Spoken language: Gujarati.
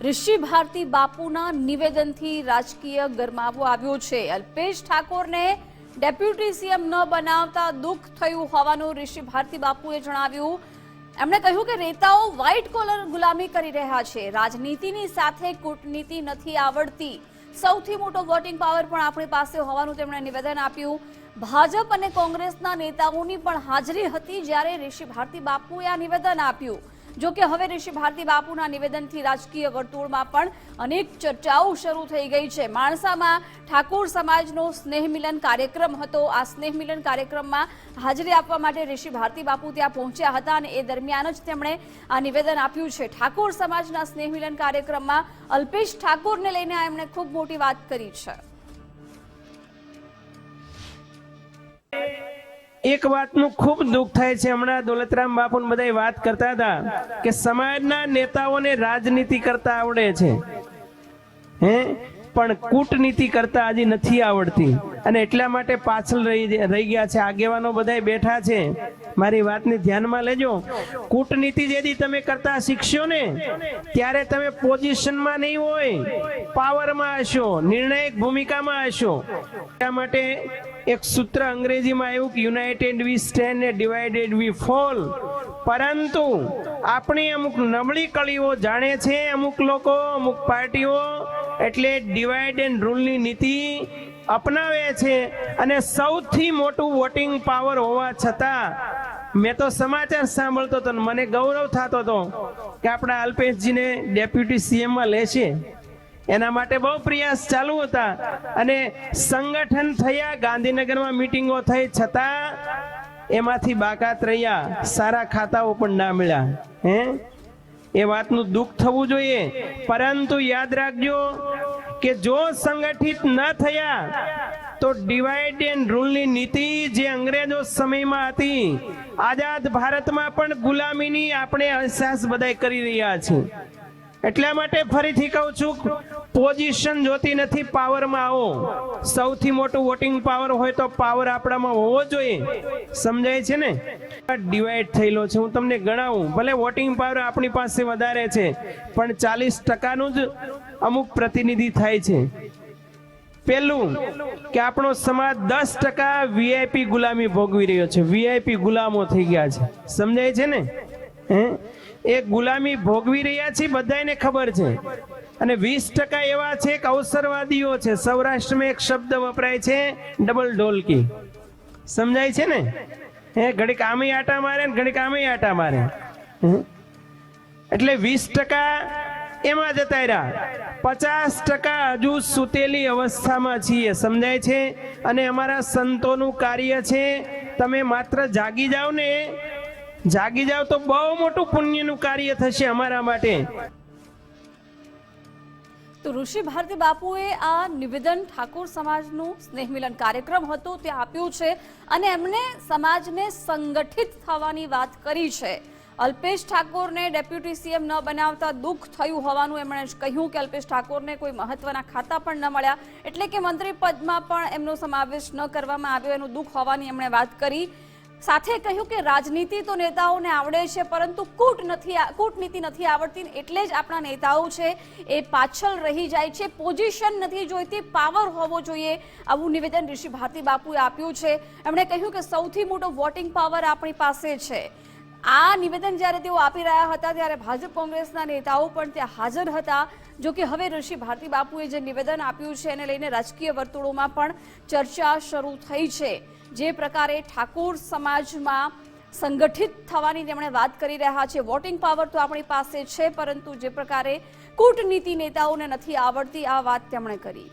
ઋષિ ભારતી બાપુના નિવેદનથી રાજકીય ગરમાવો આવ્યો છે. અલ્પેશ ઠાકોરને ડેપ્યુટી સીએમ ન બનાવતા દુઃખ થયું હોવાનું ઋષિ ભારતી બાપુએ જણાવ્યું. એમણે કહ્યું કે નેતાઓ વ્હાઇટ કોલર ગુલામી કરી રહ્યા છે. રાજનીતિની સાથે કૂટનીતિ નથી આવડતી. સૌથી મોટો વોટિંગ પાવર પણ આપણી પાસે હોવાનું તેમણે નિવેદન આપ્યું. ભાજપ અને કોંગ્રેસના નેતાઓની પણ હાજરી હતી જ્યારે ઋષિ ભારતી બાપુએ આ નિવેદન આપ્યું. જો કે હવે ઋષિ ભારતી બાપુના નિવેદનથી રાજકીય વર્તુળમાં પણ અનેક ચર્ચાઓ શરૂ થઈ ગઈ છે. માણસામાં ઠાકોર સમાજનો સ્નેહ મિલન કાર્યક્રમ હતો. આ સ્નેહ મિલન કાર્યક્રમમાં હાજરી આપવા માટે ઋષિ ભારતી બાપુ ત્યાં પહોંચ્યા હતા અને એ દરમિયાન જ તેમણે આ નિવેદન આપ્યું છે. ઠાકોર સમાજના સ્નેહ મિલન કાર્યક્રમમાં અલ્પેશ ઠાકોરને લઈને એમણે ખૂબ મોટી વાત કરી છે. એક વાતનું ખૂબ દુઃખ થાય છે. હમણાં દોલતરામ બાપુ બધા વાત કરતા હતા કે સમાજના નેતાઓને રાજનીતિ કરતા આવડે છે. હે? પણ કૂટનીતિ કરતા હજી નથી આવડતી. અને એટલા માટે પાછળ રહી રહી ગયા છે. આગેવાનો બધા બેઠા છે. મારી વાતને ધ્યાનમાં લેજો. કૂટનીતિ જેથી તમે કરતા શીખશો ને, ત્યારે તમે પોઝિશનમાં નહીં હોય. પાવરમાં હશો. નિર્ણાયક ભૂમિકામાં હશો. એટલા માટે એક સૂત્ર અંગ્રેજીમાં આવ્યું કે યુનાઇટેડ વી સ્ટેન્ડ ને ડિવાઇડેડ વી ફોલ પરંતુ આપણી અમુક નબળી કળીઓ જાણે છે, અમુક લોકો, અમુક પાર્ટીઓ એટલે ડિવાઇડ એન્ડ રૂલની નીતિ અપનાવે છે અને સૌથી મોટું વોટિંગ પાવર હોવા છતાં મેં તો સમાચાર સાંભળતો હતો મને ગૌરવ થતો હતો કે આપણા અલ્પેશજીને ડેપ્યુટી સીએમમાં લેશે. એના માટે બહુ પ્રયાસ ચાલુ હતા. અને સંગઠન થયા, ગાંધીનગરમાં મીટિંગો થઈ, છતાં એમાંથી બાકાત રહ્યા. સારા ખાતાઓ પણ ના મળ્યા. હે? એ વાતનું દુઃખ થવું જોઈએ. પરંતુ યાદ રાખજો કે જો સંગઠિત ન થયા, તો ડિવાઇડ એન્ડ રૂલની નીતિ જે અંગ્રેજો સમયમાં હતી, આઝાદ ભારતમાં પણ ગુલામીની આપણે અહેસાસ બધાય કરી રહ્યા છીએ. એટલા માટે ફરીથી કહું છું પોઝિશન જોતી નથી પાવરમાં આવો. સૌથી મોટું વોટિંગ પાવર હોય તો પાવર આપણામાં હોવો જોઈએ. સમજાય છે ને? ડિવાઈડ થયેલો છે, હું તમને ગણાવું. ભલે વોટિંગ પાવર આપણી પાસે વધારે છે, પણ ચાલીસ ટકાનું જ અમુક પ્રતિનિધિ થાય છે. પહેલું કે આપણો સમાજ દસ ટકા વીઆઈપી ગુલામી ભોગવી રહ્યો છે. વીઆઈપી ગુલામો થઈ ગયા છે. સમજાય છે ને? હે? એ ગુલામી ભોગવી રહ્યા છે બધાને ખબર છે. અને વીસ ટકા એવા છે કે અવસરવાદીઓ છે. સૌરાષ્ટ્રમાં એક શબ્દ વપરાય છે ડબલ ઢોલકી. સમજાય છે ને? હે, ઘડીક આમે આટા મારે ને ઘડીક આમે આટા મારે. એટલે વીસ ટકા એમાં જતા રહ્યા પચાસ ટકા હજુ સૂતેલી અવસ્થામાં છીએ. સમજાય છે? અને અમારા સંતોનું કાર્ય છે, તમે માત્ર જાગી જાઓ ને. જાગી જાઓ તો બહુ મોટું પુણ્યનું કાર્ય થશે અમારા માટે. તો ઋષિ ભારતી બાપુએ આ નિવેદન ઠાકોર સમાજનું સ્નેહ મિલન કાર્યક્રમ હતો, તે આપ્યું છે અને એમણે સમાજને સંગઠિત થવાની વાત કરી છે. અલ્પેશ ઠાકોરને ડેપ્યુટી સીએમ ન બનાવતા દુઃખ થયું હોવાનું એમણે કહ્યું કે અલ્પેશ ઠાકોરને કોઈ મહત્વના ખાતા પણ ન મળ્યા. એટલે કે મંત્રી પદમાં પણ એમનો સમાવેશ ન કરવામાં આવ્યો, એનું દુઃખ હોવાની એમણે વાત કરી. સાથે કહ્યું કે રાજનીતિ તો નેતાઓને આવડે છે, પરંતુ કૂટ નથી કૂટનીતિ નથી આવડતી એટલે જ આપણા નેતાઓ છે એ પાછળ રહી જાય છે. પોઝિશન નથી જોઈતી, પાવર હોવો જોઈએ આવું નિવેદન ઋષિ ભારતી બાપુએ આપ્યું છે. એમણે કહ્યું કે સૌથી મોટો વોટિંગ પાવર આપણી પાસે છે. આ નિવેદન જ્યારે તેઓ આપી રહ્યા હતા ત્યારે ભાજપ કોંગ્રેસના નેતાઓ પણ ત્યાં હાજર હતા. જો કે હવે ઋષિ ભારતી બાપુએ જે નિવેદન આપ્યું છે એને લઈને રાજકીય વર્તુળોમાં પણ ચર્ચા શરૂ થઈ છે. જે પ્રકારે ઠાકોર સમાજમાં સંગઠિત થવાની તેમણે વાત કરી રહ્યા છે. વોટિંગ પાવર તો આપણી પાસે છે, પરંતુ જે પ્રકારે કૂટનીતિ નેતાઓને નથી આવડતી, આ વાત તેમણે કરી.